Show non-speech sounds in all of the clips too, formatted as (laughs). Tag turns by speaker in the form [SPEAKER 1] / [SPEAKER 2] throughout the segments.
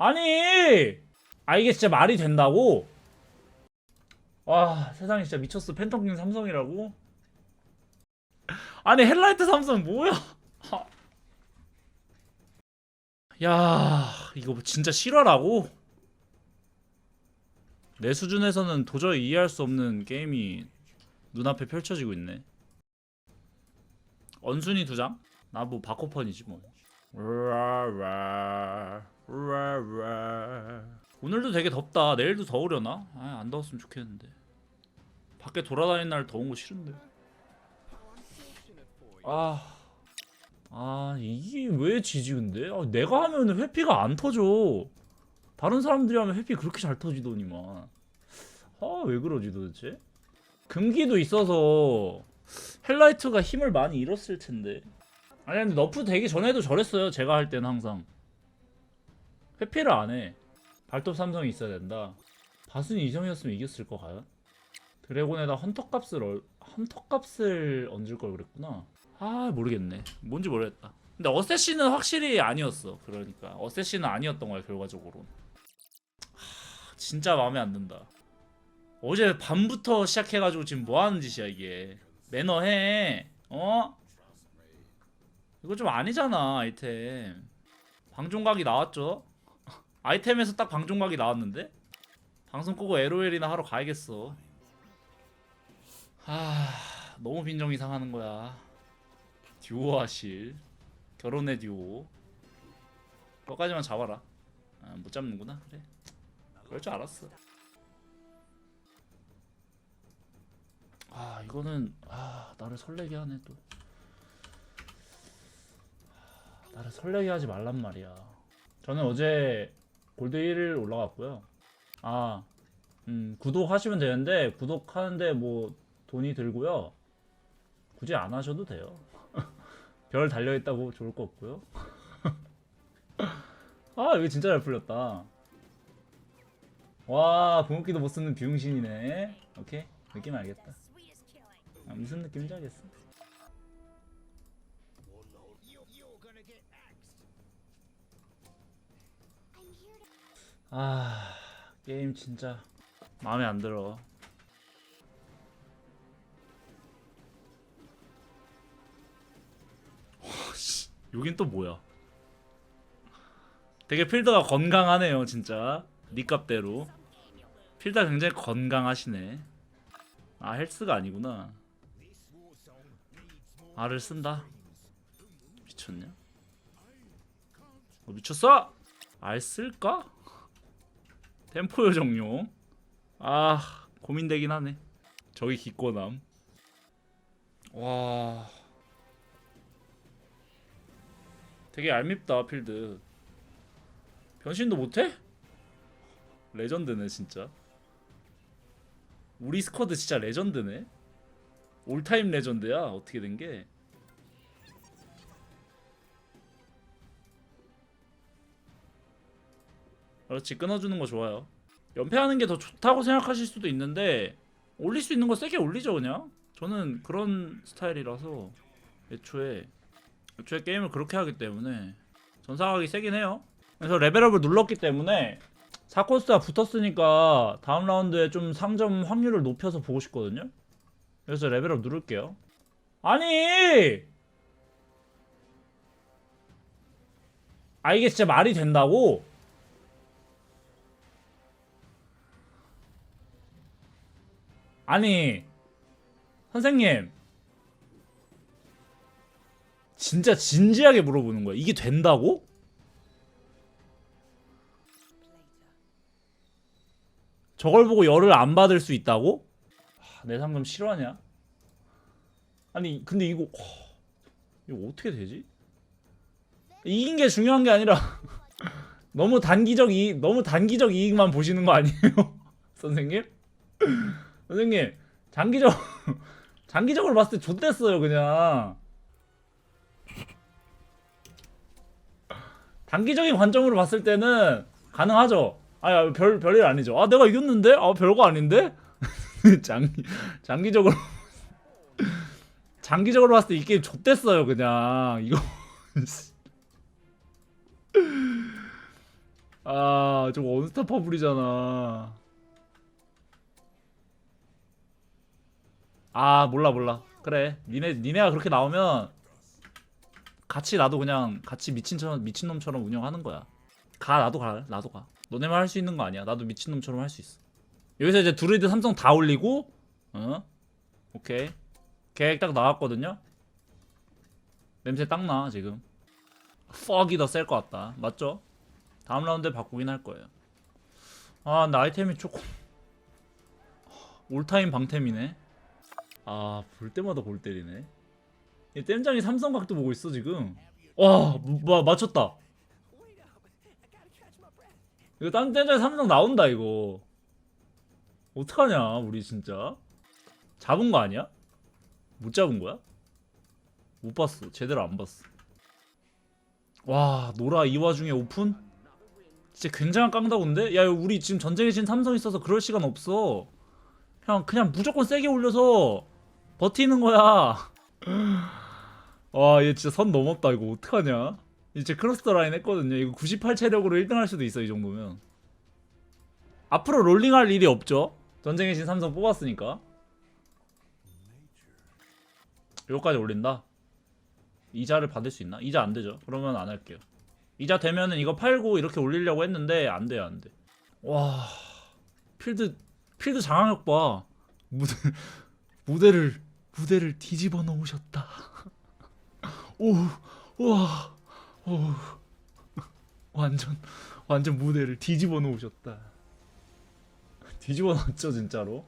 [SPEAKER 1] 아니 아 이게 진짜 말이 된다고? 와 세상에 진짜 미쳤어 팬텀킹 삼성이라고? (laughs) 아니 헬라이트 삼성 뭐야 하. (laughs) 야 이거 뭐 진짜 실화라고? 내 수준에서는 도저히 이해할 수 없는 게임이 눈앞에 펼쳐지고 있네 언순이 두 장? 나 뭐 바코펀이지 뭐 라라. 오늘도 되게 덥다. 내일도 더우려나? 아, 안 더웠으면 좋겠는데. 밖에 돌아다니는 날 더운 거 싫은데. 아, 아 이게 왜 지지 근데? 아, 내가 하면 회피가 안 터져. 다른 사람들이 하면 회피 그렇게 잘 터지더니만. 아 왜 그러지 도대체? 금기도 있어서 헬라이트가 힘을 많이 잃었을 텐데. 아니 근데 너프 되기 전에도 저랬어요 제가 할 때는 항상 회피를 안 해. 발톱 삼성이 있어야 된다. 바순이 이성이었으면 이겼을 거 과연? 드래곤에다 헌터 값을 얼- 헌터 값을 얹을 걸 그랬구나. 아 모르겠네. 뭔지 모르겠다. 근데 어쌔신은 확실히 아니었어. 그러니까 어쌔신은 아니었던 거야 결과적으로 하, 진짜 마음에 안 든다. 어제 밤부터 시작해가지고 지금 뭐 하는 짓이야 이게? 매너 해. 어? 이거 좀 아니잖아 아이템. 방종각이 나왔죠 아이템에서 딱 방종각이 나왔는데? 방송 끄고 LOL이나 하러 가야겠어. 하 너무 빈정이 상하는 거야. 듀오 하실. 결혼의 듀오. 그거까지만 잡아라. 아, 못 잡는구나. 그래. 그럴 줄 알았어. 아 이거는 아 나를 설레게 하네 또. 아, 나를 설레게 하지 말란 말이야. 저는 어제 골드 1을 올라갔고요. 아 음, 구독하시면 되는데 구독하는데 뭐 돈이 들고요. 굳이 안 하셔도 돼요. (laughs) 별 달려있다고 좋을 거 없고요. 아 여기 진짜 잘 풀렸다. 와 궁극기도 못 쓰는 비용신이네. 오케이 느낌 알겠다. 아, 무슨 느낌인지 알겠어. 아 게임 진짜 마음에 안 들어. 와, 씨, 여긴 또 뭐야? 되게 필드가 건강하네요, 진짜. 니 값대로. 필드 굉장히 건강하시네. 아 헬스가 아니구나. 알을 쓴다. 미쳤냐? 어, 미쳤어? 알 쓸까? 템포 요정용. 아 고민되긴 하네. 저기 기권함. 와. 되게 얄밉다 필드. 변신도 못해? 레전드네 진짜. 우리 스쿼드 진짜 레전드네. 올타임 레전드야 어떻게 된 게? 그렇지 끊어주는 거 좋아요. 연패하는 게 더 좋다고 생각하실 수도 있는데 올릴 수 있는 거 세게 올리죠 그냥. 저는 그런 스타일이라서 애초에 애초에 게임을 그렇게 하기 때문에 전사각이 세긴 해요. 그래서 레벨업을 눌렀기 때문에 사코스가 붙었으니까 다음 라운드에 좀 상점 확률을 높여서 보고 싶거든요. 그래서 레벨업 누를게요. 아니! 아 이게 진짜 말이 된다고? 아니 선생님 진짜 진지하게 물어보는 거야. 이게 된다고? 저걸 보고 열을 안 받을 수 있다고? 하, 내 상금 실화냐? 아니 근데 이거 허, 이거 어떻게 되지? 이긴 게 중요한 게 아니라 (laughs) 너무 단기적 이익 너무 단기적 이익만 보시는 거 아니에요? (laughs) 선생님? 선생님 장기적 (laughs) 장기적으로 봤을 때 좆됐어요 그냥 단기적인 관점으로 봤을 때는 가능하죠. 아야 별 별일 아니죠. 아 내가 이겼는데? 아 별거 아닌데? (laughs) 장 장기적으로 (laughs) 장기적으로 봤을 때 이 게임 좆됐어요 그냥 이거 아 저거 언스타퍼블이잖아 아 몰라 몰라. 그래. 니네 니네가 그렇게 나오면 같이 나도 그냥 같이 미친처럼 미친놈처럼 운영하는 거야. 가 나도 가 나도 가. 너네만 할 수 있는 거 아니야. 나도 미친놈처럼 할 수 있어. 여기서 이제 드루이드 삼성 다 올리고 어? 오케이. 계획 딱 나왔거든요? 냄새 딱 나 지금. 퍽이 더 셀 것 같다. 맞죠? 다음 라운드에 바꾸긴 할 거예요. 아 근데 아이템이 조금 (laughs) 올타임 방템이네 아 볼 때마다 골 때리네 얘 땜장이 삼성각도 보고 있어 지금 와 마, 맞췄다 이거 딴 땜장이 삼성 나온다 이거 어떡하냐 우리 진짜 잡은 거 아니야? 못 잡은 거야? 못 봤어 제대로 안 봤어 와 노라 이 와중에 오픈? 진짜 굉장한 깡다구인데? 야 우리 지금 전쟁의 신 삼성 있어서 그럴 시간 없어 그냥 그냥 무조건 세게 올려서 버티는 거야 와얘 진짜 선 넘었다 이거 어떡하냐 이제 크로스터 라인 했거든요 이거 98 체력으로 1등 할 수도 있어 이 정도면 앞으로 롤링할 일이 없죠 전쟁의 신 삼성 뽑았으니까 여기까지 올린다 이자를 받을 수 있나? 이자 안 되죠. 그러면 안 할게요. 이자 되면은 이거 팔고 이렇게 올리려고 했는데 안 돼요, 안 돼. 와, 필드 필드 장악력 봐. 무대 무대를 무대를 뒤집어 놓으셨다. 오, 와, 오, 완전 완전 무대를 뒤집어 놓으셨다. 뒤집어 놨죠, 진짜로.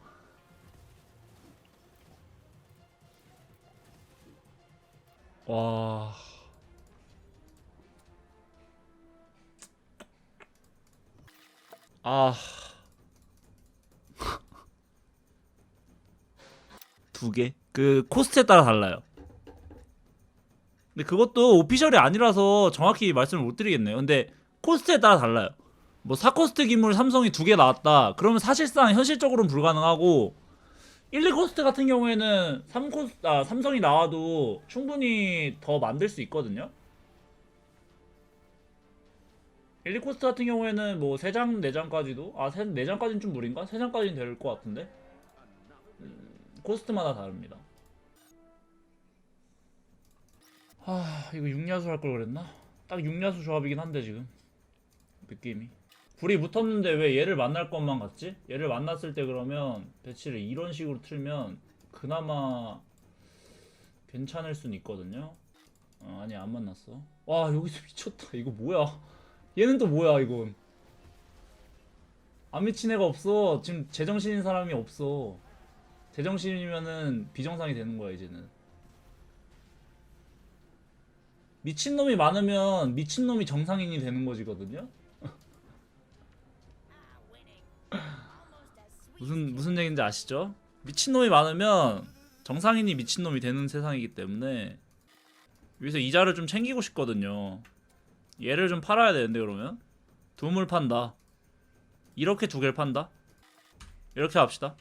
[SPEAKER 1] 와. 아. 두 개? 그 코스트에 따라 달라요. 근데 그것도 오피셜이 아니라서 정확히 말씀을 못 드리겠네요. 근데 코스트에 따라 달라요. 뭐 4코스트 기물 삼성이 두 개 나왔다. 그러면 사실상 현실적으로는 불가능하고 1, 2코스트 같은 경우에는 3코스, 아, 삼성이 나와도 충분히 더 만들 수 있거든요. 1, 2코스트 같은 경우에는 뭐 3장, 4장까지도 아, 3, 4장까지는 좀 무리인가? 3장까지는 될 것 같은데. 음, 코스트마다 다릅니다. 하, 이거 6야수 할 걸 그랬나? 딱 6야수 조합이긴 한데 지금. 느낌이. 불이 붙었는데 왜 얘를 만날 것만 같지? 얘를 만났을 때 그러면 배치를 이런 식으로 틀면 그나마 괜찮을 순 있거든요. 어, 아니 안 만났어. 와 여기서 (laughs) 미쳤다. 이거 뭐야? 얘는 또 뭐야 이건? 안 미친 애가 없어. 지금 제정신인 사람이 없어. 제정신이면은 비정상이 되는 거야 이제는. 미친 놈이 많으면 미친 놈이 정상인이 되는 거지거든요. (laughs) 무슨 무슨 얘기인지 아시죠? 미친놈이 많으면 정상인이 미친놈이 되는 세상이기 때문에 여기서 이자를 좀 챙기고 싶거든요. 얘를 좀 팔아야 되는데 그러면 두물 판다. 이렇게 두 개를 판다. 이렇게 합시다.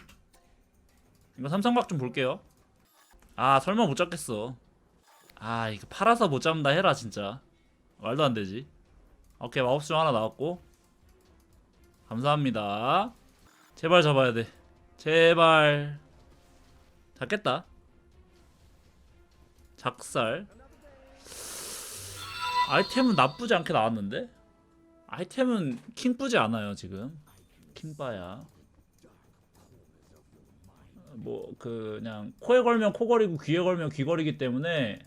[SPEAKER 1] 이거 삼성각 좀 볼게요. 아 설마 못 잡겠어. 아 이거 팔아서 못 잡는다 해라 진짜. 말도 안 되지. 오케이 마법수 하나 나왔고 감사합니다. 제발 잡아야 돼. 제발. 잡겠다. 작살. 아이템은 나쁘지 않게 나왔는데? 아이템은 킹쁘지 않아요, 지금. 킹바야. 뭐, 그, 그냥, 코에 걸면 코걸이고 귀에 걸면 귀걸이기 때문에,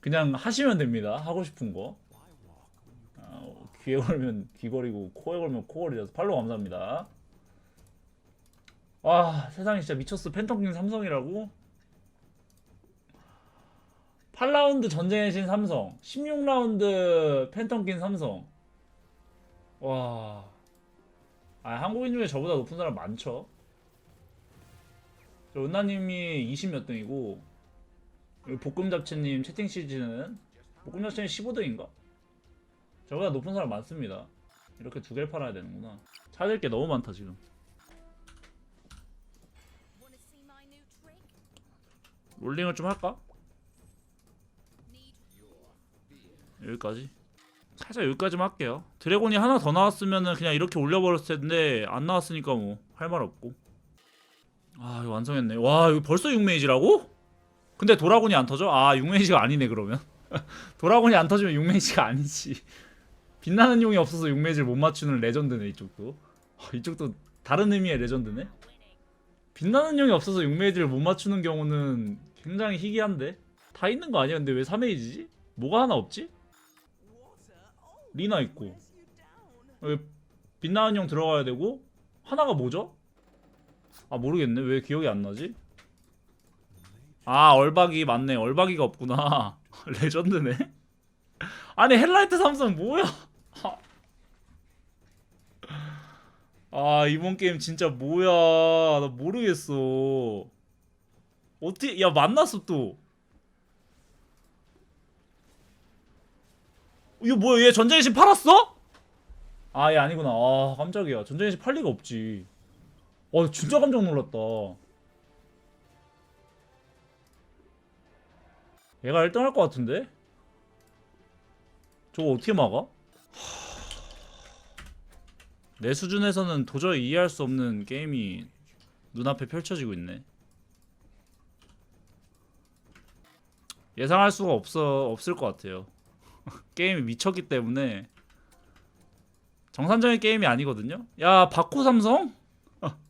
[SPEAKER 1] 그냥 하시면 됩니다. 하고 싶은 거. 아, 귀에 걸면 귀걸이고 코에 걸면 코걸이라서 팔로 감사합니다. 와 세상에 진짜 미쳤어 팬텀킹 삼성이라고? 8라운드 전쟁의 신 삼성 16라운드 팬텀킹 삼성 와 아, 한국인 중에 저보다 높은 사람 많죠 저 은나님이 20몇 등이고 여기 볶음잡채님 채팅 시즌은 볶음잡채님 15등인가? 저보다 높은 사람 많습니다. 이렇게 두 개를 팔아야 되는구나. 찾을 게 너무 많다 지금. 롤링을 좀 할까? 여기까지. 살짝 여기까지만 할게요. 드래곤이 하나 더 나왔으면은 그냥 이렇게 올려버렸을 텐데 안 나왔으니까 뭐 할 말 없고. 아 이거 완성했네. 와 이거 벌써 6메이지라고? 근데 도라곤이 안 터져? 아 6메이지가 아니네 그러면. (laughs) 도라곤이 안 터지면 6메이지가 아니지. 빛나는 용이 없어서 6메이지를 못 맞추는 레전드네 이쪽도. 어, 이쪽도 다른 의미의 레전드네. 빛나는 용이 없어서 6메이지를 못 맞추는 경우는 굉장히 희귀한데. 다 있는 거 아니야? 근데 왜 3메이지지? 뭐가 하나 없지? 리나 있고. 왜 빛나는 용 들어가야 되고 하나가 뭐죠? 아 모르겠네. 왜 기억이 안 나지? 아 얼박이. 맞네. 얼박이가 없구나. (laughs) 레전드네. (laughs) 아니 헬라이트 삼성 뭐야? (laughs) 아 이번 게임 진짜 뭐야? 나 모르겠어. 어떻게 야 만났어 또 이거 뭐야 얘 전쟁의 신 팔았어? 아얘 아니구나 아 깜짝이야 전쟁의 신팔 리가 없지 와 진짜 깜짝 놀랐다 얘가 1등 할 것 같은데? 저거 어떻게 막아? 내 수준에서는 도저히 이해할 수 없는 게임이 눈앞에 펼쳐지고 있네 예상할 수가 없어 없을 것 같아요 (laughs) 게임이 미쳤기 때문에 정상적인 게임이 아니거든요. 야 바코 삼성? (laughs)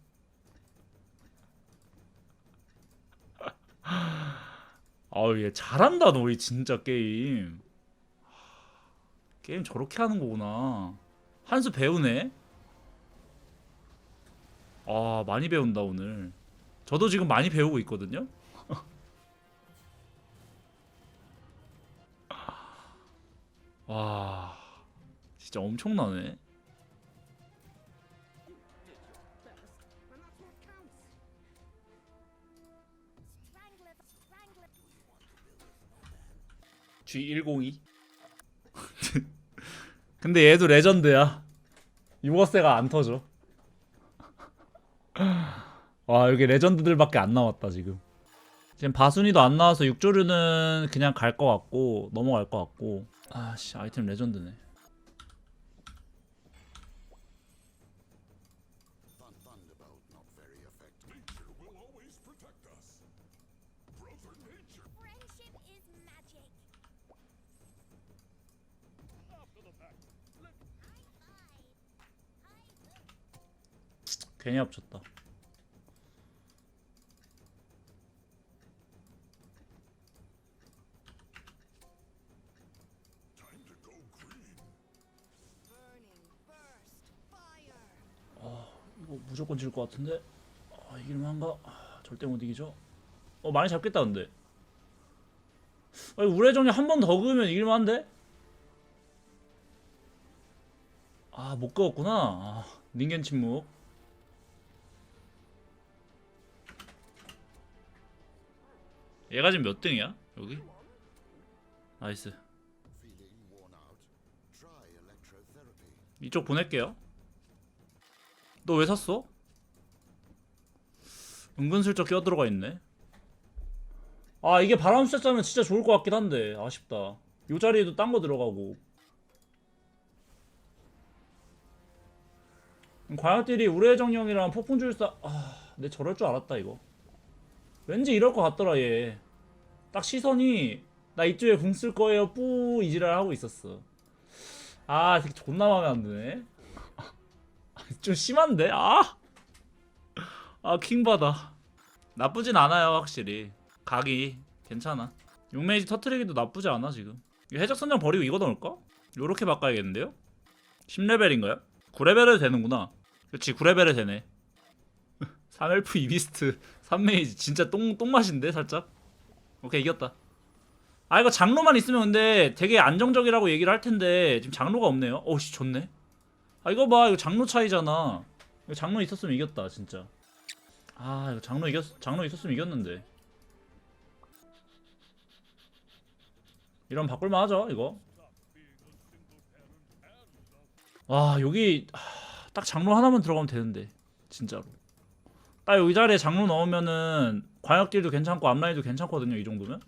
[SPEAKER 1] 아우 얘 잘한다 너희 진짜 게임. 게임 저렇게 하는 거구나. 한수 배우네. 아 많이 배운다 오늘. 저도 지금 많이 배우고 있거든요. 와 진짜 엄청나네.
[SPEAKER 2] Wrangler, Wrangler.
[SPEAKER 1] G102. (laughs) 근데 얘도 레전드야. 유거세가 안 터져. (laughs) 와 여기 레전드들밖에 안 나왔다 지금. 지금 바순이도 안 나와서 육조류는 그냥 갈 것 같고 넘어갈 것 같고. 아씨 아이템 레전드네. 괜히 합쳤다. 무조건 질 것 같은데 아, 이길만한가? 아, 절대 못 이기죠. 어 많이 잡겠다 근데. 아니 우레정이 한 번 더 그으면 이길만한데? 아못 그었구나. 아, 닌겐 침묵. 얘가 지금 몇 등이야? 여기? 나이스. 이쪽 보낼게요. 너 왜 샀어? 은근슬쩍 끼어들어가 있네. 아 이게 바람 쐈자면 진짜 좋을 것 같긴 한데 아쉽다. 요 자리에도 딴 거 들어가고. 과학들이 우레 정령이랑 폭풍줄사 아내 저럴 줄 알았다 이거. 왠지 이럴 것 같더라 얘. 딱 시선이 나 이쪽에 궁 쓸 거예요 뿌 이지랄 하고 있었어. 아 되게 존나 마음에 안 드네. (laughs) 좀 심한데? 아! 아, 킹받아. 나쁘진 않아요, 확실히. 각이 괜찮아. 6메이지 터트리기도 나쁘지 않아, 지금. 해적 선장 버리고 이거 넣을까? 요렇게 바꿔야겠는데요? 10레벨인가요? 9레벨은 되는구나. 그렇지, 9레벨은 되네. (laughs) 3엘프 이비스트 (laughs) 3메이지 진짜 똥, 똥맛인데, 살짝? 오케이, 이겼다. 아, 이거 장로만 있으면 근데 되게 안정적이라고 얘기를 할 텐데, 지금 장로가 없네요. 어우씨, 좋네. 아 이거 봐. 이거 장로 차이잖아. 이거 장로 있었으면 이겼다 진짜. 아 이거 장로 이겼 장로 있었으면 이겼는데. 이런 바꿀만 하죠 이거? 와 여기 하, 딱 장로 하나만 들어가면 되는데 진짜로. 딱 여기 자리에 장로 넣으면은 광역딜도 괜찮고 앞라인도 괜찮거든요 이 정도면.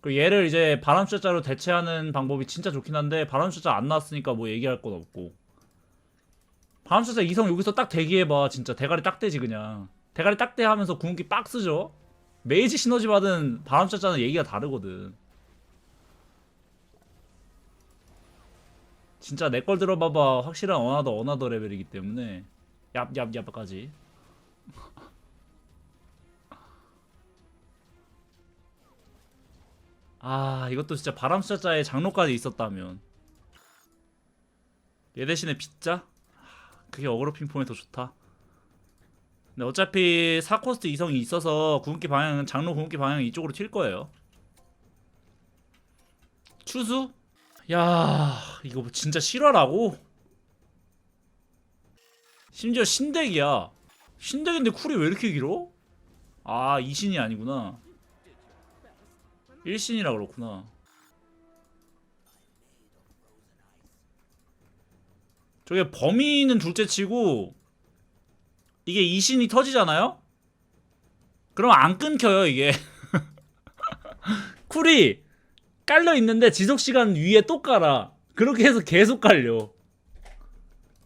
[SPEAKER 1] 그 얘를 이제 바람 숫자로 대체하는 방법이 진짜 좋긴 한데 바람 숫자 안 나왔으니까 뭐 얘기할 건 없고 숫자 이성 여기서 딱 대기해봐. 진짜 대가리 딱 대지 그냥. 대가리 딱 대 하면서 궁극기 빡 쓰죠. 메이지 시너지 받은 바람 숫자는 얘기가 다르거든. 진짜 내 걸 들어봐봐. 확실한 어나더 어나더 레벨이기 때문에. 얍얍얍까지. (laughs) 아 이것도 진짜 바람 숫자에 장로까지 있었다면. 얘 대신에 빗자? 하, 그게 어그로 핑퐁이 더 좋다 근데 어차피 4코스트 이성이 있어서 궁극기 방향은 장로 궁극기 방향은 이쪽으로 튈 거예요 추수? 야 이거 뭐 진짜 실화라고? 심지어 신덱이야 신덱인데 쿨이 왜 이렇게 길어? 아 이신이 아니구나 1신이라 그렇구나 저게 범위는 둘째치고 이게 이신이 터지잖아요? 그럼 안 끊겨요 이게. (laughs) 쿨이 깔려 있는데 지속 시간 위에 또 깔아. 그렇게 해서 계속 깔려.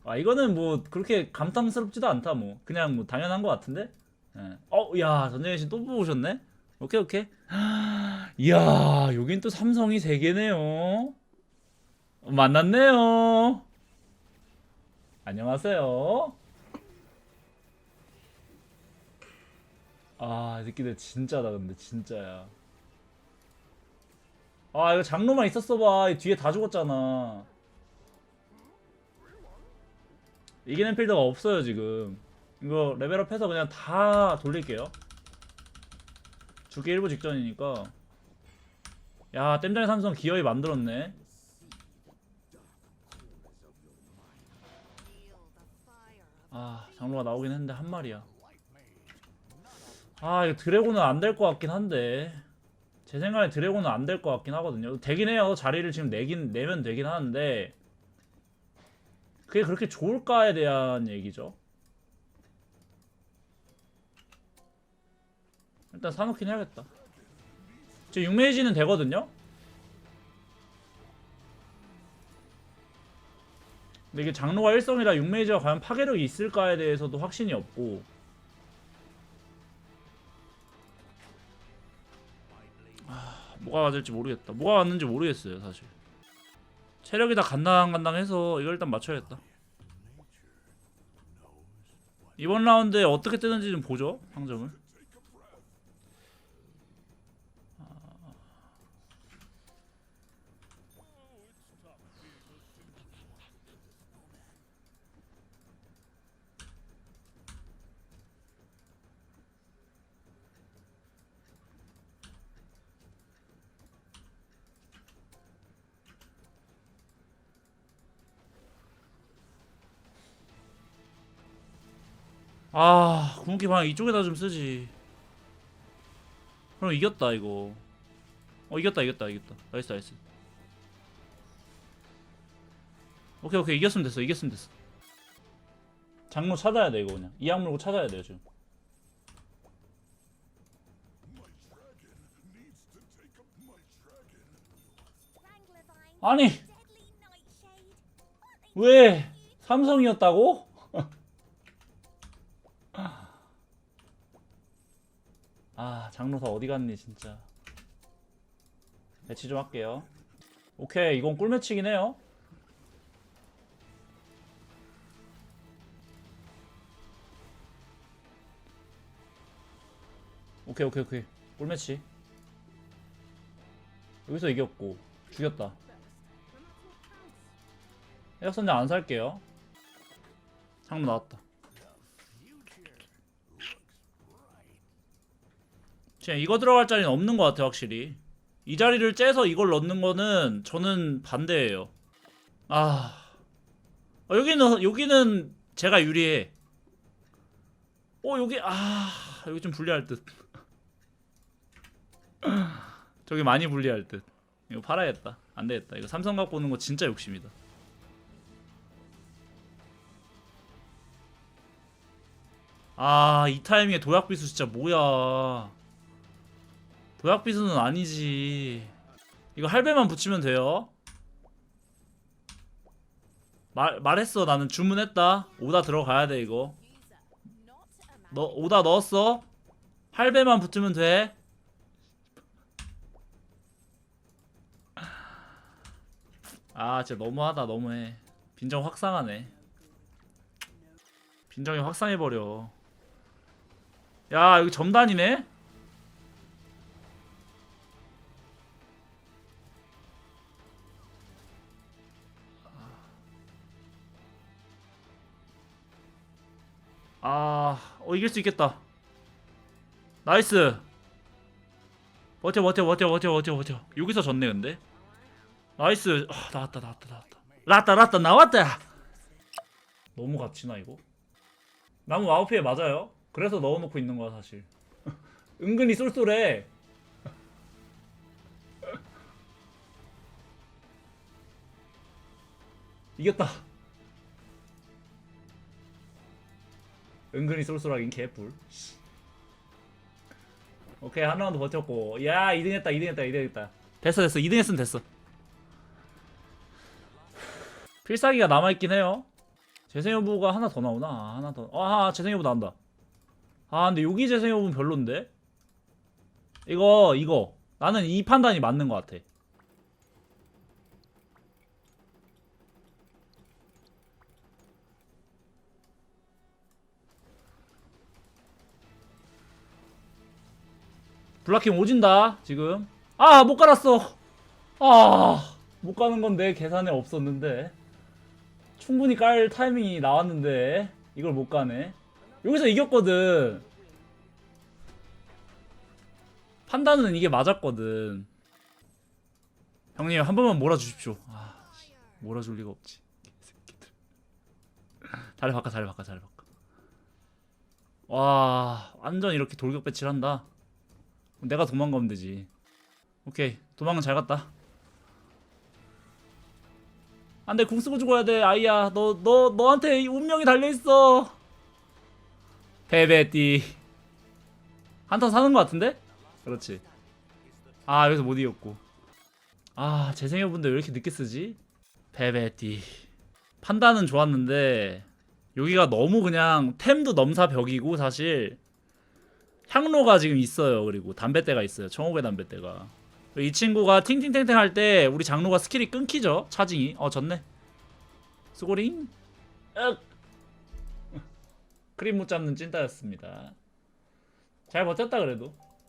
[SPEAKER 1] 아 이거는 뭐 그렇게 감탄스럽지도 않다 뭐. 그냥 뭐 당연한 것 같은데? 예. 어야 전재현 씨또 보셨네? 오케이 오케이. (gasps) 이야 여긴 또 삼성이 세 개네요. 만났네요 안녕하세요. 아 이 새끼들 진짜다 근데 진짜야. 아 이거 장로만 있었어 봐이 뒤에 다 죽었잖아. 이기는 필드가 없어요 지금. 이거 레벨업 해서 그냥 다 돌릴게요. 죽기 일부 직전이니까. 야 땜장의 삼성 기어이 만들었네 아 장로가 나오긴 했는데 한 마리야. 아 이거 드래곤은 안 될 것 같긴 한데. 제 생각에 드래곤은 안 될 것 같긴 하거든요. 되긴 해요. 자리를 지금 내긴 내면 되긴 하는데. 그게 그렇게 좋을까에 대한 얘기죠. 일단 사놓긴 해야겠다. 지금 6메이지는 되거든요 근데 이게 장로가 1성이라 6메이지가 과연 파괴력이 있을까에 대해서도 확신이 없고. 아, 뭐가 맞을지 모르겠다. 뭐가 맞는지 모르겠어요 사실. 체력이 다 간당간당해서 이걸 일단 맞춰야겠다. 이번 라운드에 어떻게 뜨는지 좀 보죠 상점을 아 궁극기 방향 이쪽에다 좀 쓰지. 그럼 이겼다 이거. 어 이겼다 이겼다 이겼다. 나이스 나이스. 오케이 오케이. 이겼으면 됐어 이겼으면 됐어. 장로 찾아야 돼 이거 그냥. 이 악 물고 찾아야 돼요 지금. 아니. 왜 삼성이었다고? 아 장로사 어디 갔니 진짜. 배치 좀 할게요. 오케이 이건 꿀매치긴 해요. 오케이 오케이 오케이. 꿀매치. 여기서 이겼고 죽였다. 해적선장 안 살게요. 창문 나왔다. 지금 이거 들어갈 자리는 없는 것 같아 확실히. 이 자리를 째서 이걸 넣는 거는 저는 반대예요. 아, 어, 여기는 여기는 제가 유리해. 어 여기 아 여기 좀 불리할 듯. (laughs) 저기 많이 불리할 듯. 이거 팔아야겠다. 안 되겠다. 이거 삼성 갖고 오는 거 진짜 욕심이다. 아, 이 타이밍에 도약비수 진짜 뭐야. 도약 비수는 아니지. 이거 할배만 붙이면 돼요. 말 말했어. 나는 주문했다. 오다 들어가야 돼 이거. 너 오다 넣었어? 할배만 붙으면 돼. 아 진짜 너무하다 너무해. 빈정 확상하네. 빈정이 확상해 버려. 야 여기 점단이네. 아, 어 이길 수 있겠다. 나이스. 버텨 버텨 버텨 버텨 버텨 버텨. 여기서 졌네 근데. 나이스. 아, 나왔다 나왔다 나왔다. 나왔다 나왔다 나왔다. 너무 갇히나 이거? 나무 아웃피에 맞아요. 그래서 넣어놓고 있는 거야 사실. (laughs) 은근히 쏠쏠해. (laughs) 이겼다. 은근히 쏠쏠하긴 개뿔. 오케이 한 라운드 버텼고. 야 2등 했다 2등 했다 2등 했다. 됐어 됐어. 2등 했으면 됐어. 필살기가 남아있긴 해요. 재생여부가 하나 더 나오나? 아, 하나 더아 재생여부 나온다. 아 근데 여기 재생여부는 별론데? 이거 이거. 나는 이 판단이 맞는 것 같아 블라킹 오진다 지금. 아 못 갈았어. 아 못 가는 건데 계산에 없었는데. 충분히 깔 타이밍이 나왔는데 이걸 못 가네. 여기서 이겼거든. 판단은 이게 맞았거든. 형님 한 번만 몰아주십시오. 아 씨, 몰아줄 리가 없지 개새끼들. 자리 (laughs) 바꿔 자리 바꿔 자리 바꿔. 와 완전 이렇게 돌격 배치를 한다 내가 도망가면 되지. 오케이 도망은 잘 갔다. 안돼 궁 쓰고 죽어야 돼 아이야 너 너 너 한테 운명이 달려 있어. 베베띠 한턴 사는 것 같은데? 그렇지. 아 여기서 못 이겼고. 아 재생여분들 왜 이렇게 늦게 쓰지? 베베띠 판단은 좋았는데 여기가 너무 그냥 템도 넘사 벽이고 사실 향로가 지금 있어요. 그리고 담배대가 있어요. 청옥의 담배대가. 이 친구가 팅팅탱탱 할 때 우리 장로가 스킬이 끊기죠. 차징이. 어 졌네. 수고링. 윽. 크림 못 잡는 찐따였습니다. 잘 버텼다 그래도.